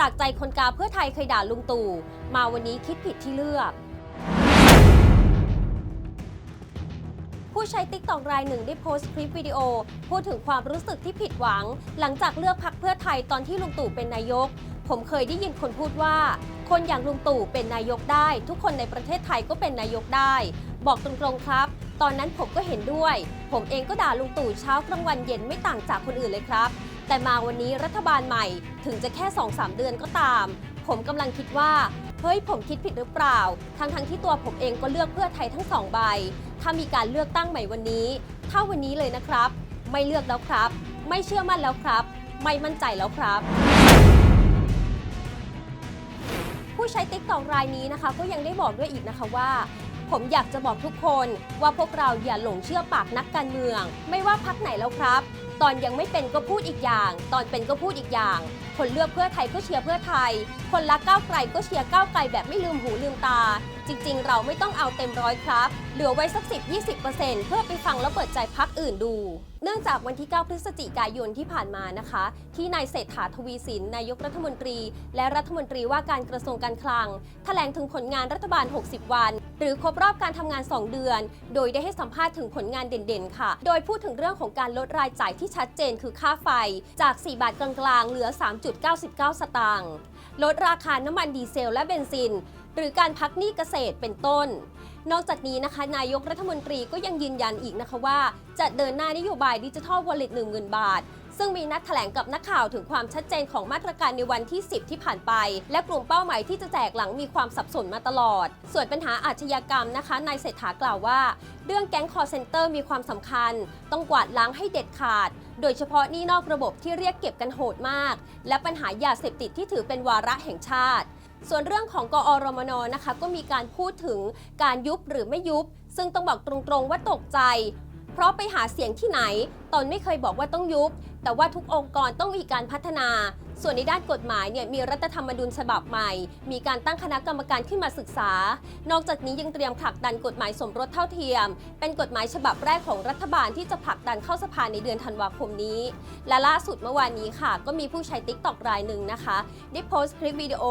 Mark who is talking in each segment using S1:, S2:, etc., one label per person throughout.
S1: จากใจคนกาเพื่อไทยเคยด่าลุงตู่ มาวันนี้คิดผิดที่เลือก ผู้ใช้ติ๊กตอกรายหนึ่งได้โพสต์คลิปวิดีโอ พูดถึงความรู้สึกที่ผิดหวัง หลังจากเลือกพักเพื่อไทยตอนที่ลุงตู่เป็นนายก ผมเคยได้ยินคนพูดว่า คนอย่างลุงตู่เป็นนายกได้ ทุกคนในประเทศไทยก็เป็นนายกได้ บอกตรงๆครับ ตอนนั้นผมก็เห็นด้วย ผมเองก็ด่าลุงตู่เช้ากลางวันเย็นไม่ต่างจากคนอื่นเลยครับ แต่มาวันนี้รัฐบาลใหม่ถึงจะแค่ 2-3 เดือนก็ตาม ผมกำลังคิดว่า เฮ้ยผมคิดผิดหรือเปล่า ทั้งทั้งๆที่ตัวผมเองก็เลือกเพื่อไทยทั้งสองใบ ถ้ามีการเลือกตั้งใหม่วันนี้ ถ้าวันนี้เลยนะครับ ไม่เลือกแล้วครับ ไม่เชื่อมั่นแล้วครับ ไม่มั่นใจแล้วครับ ผู้ใช้ติ๊กตอกรายนี้นะคะ ก็ยังได้บอกด้วยอีกนะคะว่าผมอยากจะบอกทุกคนว่าพวกเราอย่าหลงเชื่อปากนักการเมือง ไม่ว่าพักไหนแล้วครับ ตอนยังไม่เป็นก็พูดอีกอย่าง ตอนเป็นก็พูดอีกอย่าง คนเลือกเพื่อไทยก็เชียร์เพื่อไทย คนรักก้าวไกลก็เชียร์ก้าวไกลแบบไม่ลืมหูลืมตา จริง ๆ เราไม่ต้องเอาเต็มร้อยครับ เหลือไว้สัก 10-20%เพื่อไปฟังแล้วเปิดใจพักอื่นดู เนื่องจากวันที่ 9 พฤศจิกายนที่ผ่านมานะคะ ที่นายเศรษฐาทวีสินนายกรัฐมนตรี และรัฐมนตรีว่าการกระทรวงการคลัง แถลงถึงผลงานรัฐบาล 60 วัน หรือครบรอบการทำงาน 2 เดือน โดยได้ให้สัมภาษณ์ถึงผลงานเด่นๆ ค่ะ โดยพูดถึงเรื่องของการลดรายจ่ายที่ชัดเจนคือค่าไฟ จาก 4 บาทกลางๆ เหลือ 3.99 สตางค์ ลดราคาน้ำมันดีเซลและเบนซิน หรือการพักหนี้เกษตรเป็นต้น นอกจากนี้นะคะ นายกรัฐมนตรีก็ยังยืนยันอีกนะคะว่า จะเดินหน้านโยบายดิจิทัลวอลเล็ต1 0,000บาท ซึ่งมีนัดแถลงกับนักข่าวถึงความชัดเจนของมาตรการในวันที่ 10 ที่ผ่านไป และกลุ่มเป้าหมายที่จะแจกหลังมีความสับสนมาตลอด ส่วนปัญหาอาชญากรรมนะคะนายเศรษฐากล่าวว่า เรื่องแก๊งคอร์เซนเตอร์มีความสำคัญ ต้องกวาดล้างให้เด็ดขาด โดยเฉพาะนี้นอกระบบที่เรียกเก็บกันโหดมาก และปัญหายาเสพติดที่ถือเป็นวาระแห่งชาติส่วนเรื่องของกอรมนนะคะ ก็มีการพูดถึงการยุบหรือไม่ยุบ ซึ่งต้องบอกตรงๆว่าตกใจ เพราะไปหาเสียงที่ไหน ตนไม่เคยบอกว่าต้องยุบ แต่ว่าทุกองค์กรต้องมีการพัฒนา ส่วนในด้านกฎหมายเนี่ยมีรัฐธรรมนูญฉบับใหม่ มีการตั้งคณะกรรมการขึ้นมาศึกษา นอกจากนี้ยังเตรียมผลักดันกฎหมายสมรสเท่าเทียม เป็นกฎหมายฉบับแรกของรัฐบาลที่จะผลักดันเข้าสภาในเดือนธันวาคมนี้ และล่าสุดเมื่อวานนี้ค่ะ ก็มีผู้ใช้ติ๊กตอกรายหนึ่งนะคะ ได้โพสต์คลิปวิดีโอ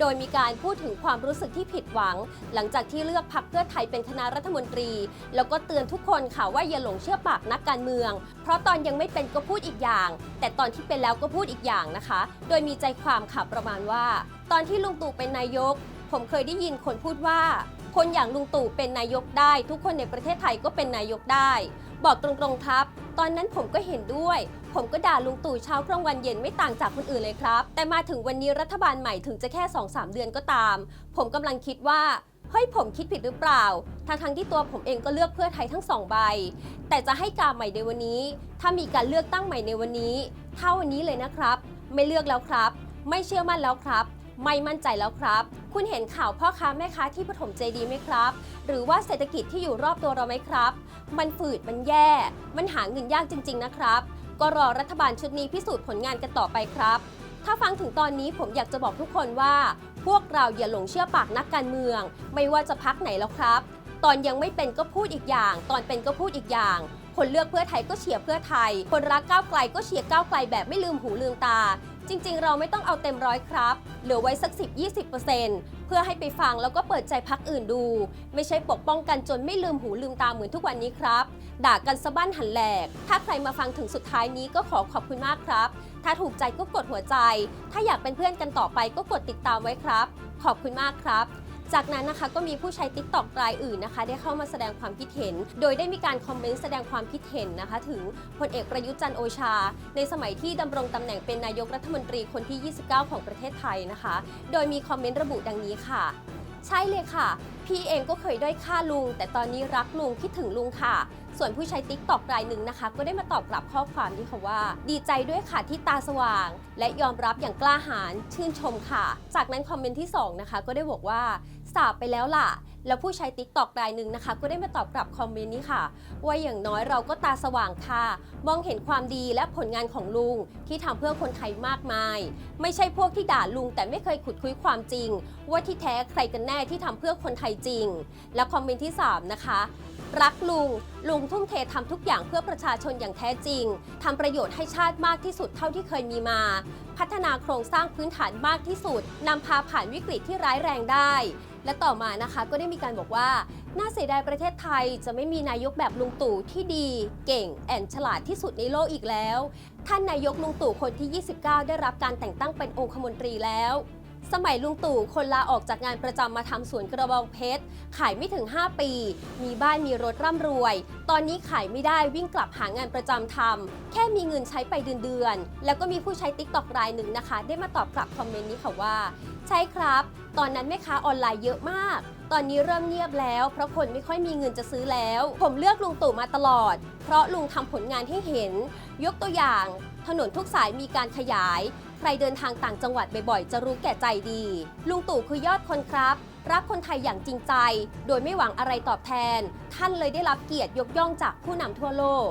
S1: โดยมีการพูดถึงความรู้สึกที่ผิดหวัง หลังจากที่เลือกพรรคเพื่อไทยเป็นคณะรัฐมนตรี แล้วก็เตือนทุกคนค่ะว่าอย่าหลงเชื่อปากนักการเมือง เพราะตอนยังไม่เป็นก็พูดอีกอย่าง แต่ตอนที่เป็นแล้วก็พูดอีกอย่างนะคะโดยมีใจความค่ะประมาณว่า ตอนที่ลุงตู่เป็นนายก ผมเคยได้ยินคนพูดว่า คนอย่างลุงตู่เป็นนายกได้ ทุกคนในประเทศไทยก็เป็นนายกได้ บอกตรงๆครับ ตอนนั้นผมก็เห็นด้วย ผมก็ด่าลุงตู่เช้ากลางวันเย็นไม่ต่างจากคนอื่นเลยครับ แต่มาถึงวันนี้รัฐบาลใหม่ถึงจะแค่ 2-3 เดือนก็ตาม ผมกำลังคิดว่าเฮ้ยผมคิดผิดหรือเปล่า ทั้งทั้งที่ตัวผมเองก็เลือกเพื่อไทยทั้งสองใบ แต่จะให้กาใหม่ในวันนี้ ถ้ามีการเลือกตั้งใหม่ในวันนี้ เท่าวันนี้เลยนะครับ ไม่เลือกแล้วครับ ไม่เชื่อมั่นแล้วครับ ไม่มั่นใจแล้วครับ คุณเห็นข่าวพ่อค้าแม่ค้าที่ปฐมเจดีไหมครับ หรือว่าเศรษฐกิจที่อยู่รอบตัวเราไหมครับ มันฝืดมันแย่ มันหาเงินยากจริง ๆ นะครับ ก็รอรัฐบาลชุดนี้พิสูจน์ผลงานกันต่อไปครับ ถ้าฟังถึงตอนนี้ผมอยากจะบอกทุกคนว่า พวกเราอย่าหลงเชื่อปากนักการเมือง ไม่ว่าจะพักไหนแล้วครับ ตอนยังไม่เป็นก็พูดอีกอย่าง ตอนเป็นก็พูดอีกอย่าง คนเลือกเพื่อไทยก็เชียร์เพื่อไทย คนรักก้าวไกลก็เชียร์ก้าวไกลแบบไม่ลืมหูลืมตา จริง ๆ เราไม่ต้องเอาเต็มร้อยครับ เหลือไว้สัก 10-20%เพื่อให้ไปฟังแล้วก็เปิดใจพักอื่นดู ไม่ใช่ปกป้องกันจนไม่ลืมหูลืมตาเหมือนทุกวันนี้ครับ ด่ากันสะบั้นหันแหลก ถ้าใครมาฟังถึงสุดท้ายนี้ก็ขอขอบคุณมากครับ ถ้าถูกใจก็กดหัวใจ ถ้าอยากเป็นเพื่อนกันต่อไปก็กดติดตามไว้ครับ ขอบคุณมากครับ จากนั้นนะคะก็มีผู้ใช้ t ิ k t o k รายอื่นนะคะ ได้เข้ามาแสดงความคิดเห็น โดยได้มีการคอมเมนต์แสดงความคิดเห็นนะคะ ถึงพลเอกประยุทธ์จันโอชา ในสมัยที่ดำรงตำแหน่งเป็นนายกรัฐมนตรีคนที่ 29 ของประเทศไทยนะคะ โดยมีคอมเมนต์ระบุดังนี้ค่ะ ใช่เลยค่ะ พี่เองก็เคยด้อยค่าลุง แต่ตอนนี้รักลุงคิดถึงลุงค่ะส่วนผู้ใช้ติ๊กตอกรายหนึ่งนะคะ ก็ได้มาตอบกลับข้อความที่เขาว่า ดีใจด้วยค่ะที่ตาสว่าง และยอมรับอย่างกล้าหาญชื่นชมค่ะ จากนั้นคอมเมนต์ที่สองนะคะ ก็ได้บอกว่าสาบไปแล้วล่ะ แล้วผู้ใช้ติ๊กตอกรายหนึ่งนะคะ ก็ได้มาตอบกลับคอมเมนต์นี้ค่ะว่าอย่างน้อยเราก็ตาสว่างค่ะ มองเห็นความดีและผลงานของลุงที่ทำเพื่อคนไทยมากมาย ไม่ใช่พวกที่ด่าลุงแต่ไม่เคยขุดคุยความจริง ว่าที่แท้ใครกันแน่ที่ทำเพื่อคนไทยจริง และคอมเมนต์ที่ 3 นะคะ รักลุง ลุงทุ่มเททำทุกอย่างเพื่อประชาชนอย่างแท้จริงทำประโยชน์ให้ชาติมากที่สุดเท่าที่เคยมีมา พัฒนาโครงสร้างพื้นฐานมากที่สุดนำพาผ่านวิกฤตที่ร้ายแรงได้ และต่อมานะคะก็ได้มีการบอกว่า น่าเสียดายประเทศไทยจะไม่มีนายกแบบลุงตู่ที่ดี เก่งแอนฉลาดที่สุดในโลกอีกแล้ว ท่านนายกลุงตู่คนที่ 29 ได้รับการแต่งตั้งเป็นองคมนตรีแล้ว สมัยลุงตู่คนลาออกจากงานประจำมาทำสวนกระบองเพชร ขายไม่ถึง 5 ปี มีบ้านมีรถร่ำรวย ตอนนี้ขายไม่ได้วิ่งกลับหางานประจำทำแค่มีเงินใช้ไปเดือนๆแล้วก็มีผู้ใช้ติ๊กตอกรายหนึ่งนะคะ ได้มาตอบกลับคอมเมนต์นี้ค่ะว่า ใช่ครับ ตอนนั้นแม่ค้าออนไลน์เยอะมาก ตอนนี้เริ่มเงียบแล้ว เพราะคนไม่ค่อยมีเงินจะซื้อแล้ว ผมเลือกลุงตู่มาตลอด เพราะลุงทำผลงานให้เห็น ยกตัวอย่าง ถนนทุกสายมีการขยาย ใครเดินทางต่างจังหวัดบ่อยๆ จะรู้แก่ใจดี ลุงตู่คือยอดคนครับ รักคนไทยอย่างจริงใจ โดยไม่หวังอะไรตอบแทน ท่านเลยได้รับเกียรติยกย่องจากผู้นำทั่วโลก